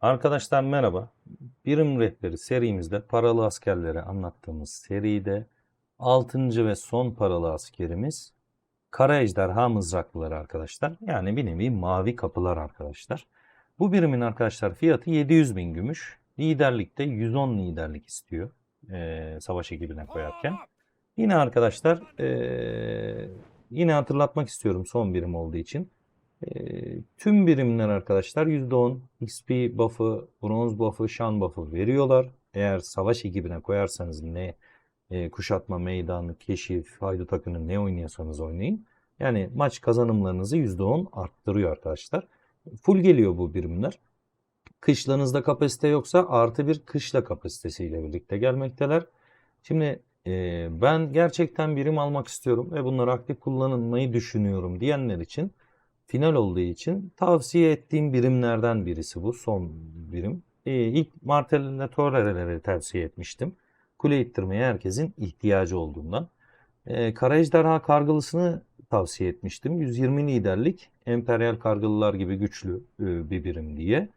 Arkadaşlar merhaba. Birim Rehberi serimizde paralı askerleri anlattığımız seride 6. ve son paralı askerimiz Kara Ejderha Mızraklıları arkadaşlar. Yani bir nevi mavi kapılar arkadaşlar. Bu birimin arkadaşlar fiyatı 700 bin gümüş. Liderlikte 110 liderlik istiyor. eee, savaş ekibine koyarken. Yine arkadaşlar eee, yine hatırlatmak istiyorum son birim olduğu için. Tüm birimler arkadaşlar %10 XP buff'ı, bronz buff'ı, şan buff'ı veriyorlar. Eğer savaş ekibine koyarsanız ne e, kuşatma, meydan, keşif, haydut takını ne oynuyorsanız oynayın. Yani maç kazanımlarınızı %10 arttırıyor arkadaşlar. Full geliyor bu birimler. Kışlanızda kapasite yoksa artı bir kışla kapasitesiyle birlikte gelmekteler. Şimdi e, ben gerçekten birim almak istiyorum ve bunları aktif kullanmayı düşünüyorum diyenler için final olduğu için tavsiye ettiğim birimlerden birisi bu son birim. E, ilk Martel'le Torre'leri tavsiye etmiştim. Kule ittirmeye herkesin ihtiyacı olduğundan. E, Kara Ejderha Kargılısını tavsiye etmiştim. 120 liderlik emperyal kargılılar gibi güçlü e, bir birim diye.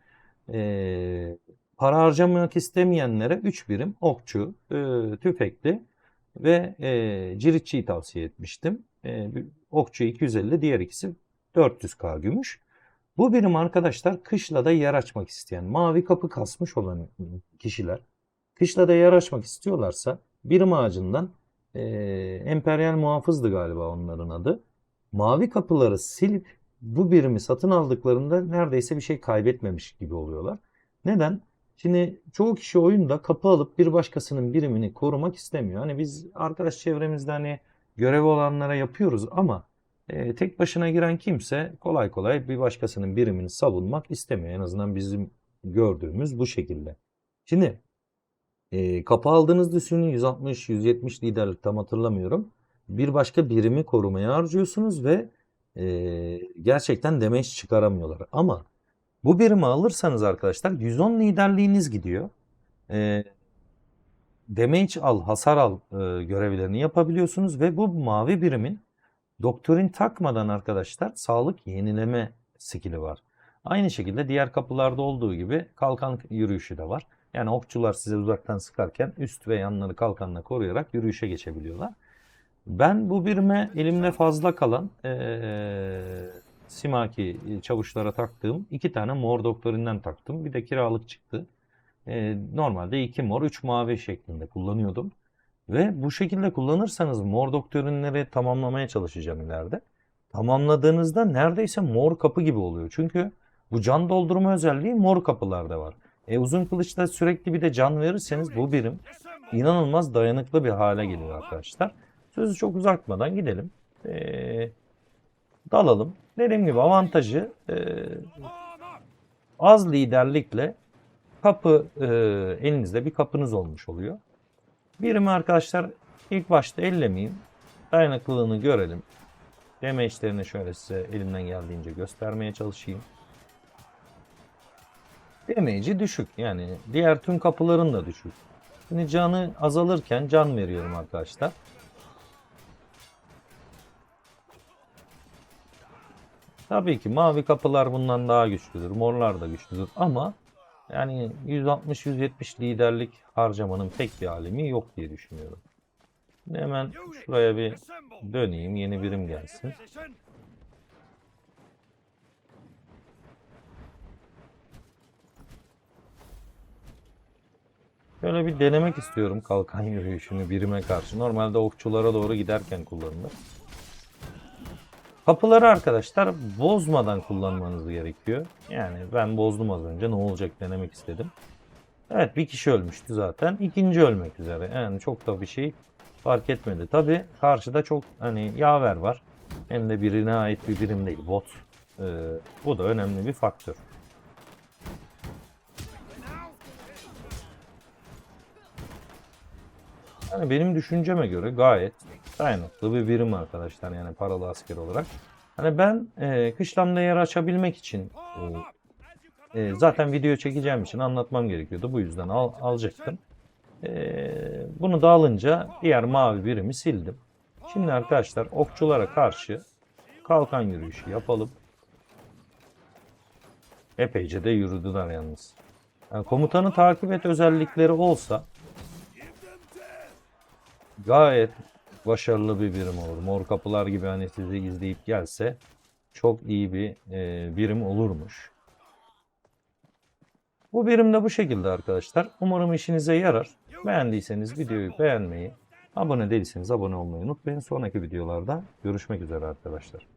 E, para harcamak istemeyenlere 3 birim okçu, e, tüfekli ve e, ciritçiyi tavsiye etmiştim. E, okçu 250, diğer ikisi 400k gümüş. Bu birim arkadaşlar kışlada yer açmak isteyen, mavi kapı kasmış olan kişiler, kışlada yer açmak istiyorlarsa birim ağacından e, emperyal muhafızdı galiba onların adı. Mavi kapıları silip bu birimi satın aldıklarında neredeyse bir şey kaybetmemiş gibi oluyorlar. Neden? Şimdi çoğu kişi oyunda kapı alıp bir başkasının birimini korumak istemiyor. Hani biz arkadaş çevremizde hani görev olanlara yapıyoruz ama e, tek başına giren kimse kolay kolay bir başkasının birimini savunmak istemiyor. En azından bizim gördüğümüz bu şekilde. Şimdi e, kapı aldığınız düşünün 160-170 liderlik tam hatırlamıyorum. Bir başka birimi korumaya harcıyorsunuz ve e, gerçekten damage çıkaramıyorlar. Ama bu birimi alırsanız arkadaşlar 110 liderliğiniz gidiyor. E, damage al, hasar al e, görevlerini yapabiliyorsunuz ve bu mavi birimin Doktrin takmadan arkadaşlar sağlık yenileme skill'i var. Aynı şekilde diğer kapılarda olduğu gibi kalkan yürüyüşü de var. Yani okçular size uzaktan sıkarken üst ve yanları kalkanla koruyarak yürüyüşe geçebiliyorlar. Ben bu birime elimde fazla kalan eee, Simaki çavuşlara taktığım iki tane mor doktorinden taktım. Bir de kiralık çıktı. Eee, normalde iki mor, üç mavi şeklinde kullanıyordum. Ve bu şekilde kullanırsanız mor doktrinleri tamamlamaya çalışacağım ileride. Tamamladığınızda neredeyse mor kapı gibi oluyor. Çünkü bu can doldurma özelliği mor kapılarda var. E, uzun kılıçla sürekli bir de can verirseniz bu birim inanılmaz dayanıklı bir hale geliyor arkadaşlar. Sözü çok uzatmadan gidelim. E, dalalım. Dediğim gibi avantajı e, az liderlikle kapı e, elinizde bir kapınız olmuş oluyor. Birimi arkadaşlar ilk başta ellemeyeyim. Dayanıklılığını görelim. Damage'lerini şöyle size elimden geldiğince göstermeye çalışayım. Damage'i düşük. Yani diğer tüm kapıların da düşük. Şimdi canı azalırken can veriyorum arkadaşlar. Tabii ki mavi kapılar bundan daha güçlüdür. Morlar da güçlüdür ama yani 160-170 liderlik harcamanın pek bir alemi yok diye düşünüyorum. Hemen şuraya bir döneyim. Yeni birim gelsin. Şöyle bir denemek istiyorum kalkan yürüyüşünü birime karşı. Normalde okçulara doğru giderken kullanılır. Kapıları arkadaşlar bozmadan kullanmanız gerekiyor. Yani ben bozdum az önce ne olacak denemek istedim. Evet bir kişi ölmüştü zaten. İkinci ölmek üzere. Yani çok da bir şey fark etmedi. Tabi karşıda çok hani yaver var. Hem de birine ait bir birim değil bot. Ee, bu da önemli bir faktör. Yani benim düşünceme göre gayet dayanıklı bir birim arkadaşlar yani paralı asker olarak. Hani ben e, kışlamda yer açabilmek için e, e, zaten video çekeceğim için anlatmam gerekiyordu. Bu yüzden al, alacaktım. E, bunu da alınca diğer mavi birimi sildim. Şimdi arkadaşlar okçulara karşı kalkan yürüyüşü yapalım. Epeyce de yürüdüler yalnız. Yani komutanı takip et özellikleri olsa gayet başarılı bir birim olur. Mor kapılar gibi hani sizi izleyip gelse çok iyi bir e, birim olurmuş. Bu birim de bu şekilde arkadaşlar. Umarım işinize yarar. Beğendiyseniz videoyu beğenmeyi, abone değilseniz abone olmayı unutmayın. Sonraki videolarda görüşmek üzere arkadaşlar.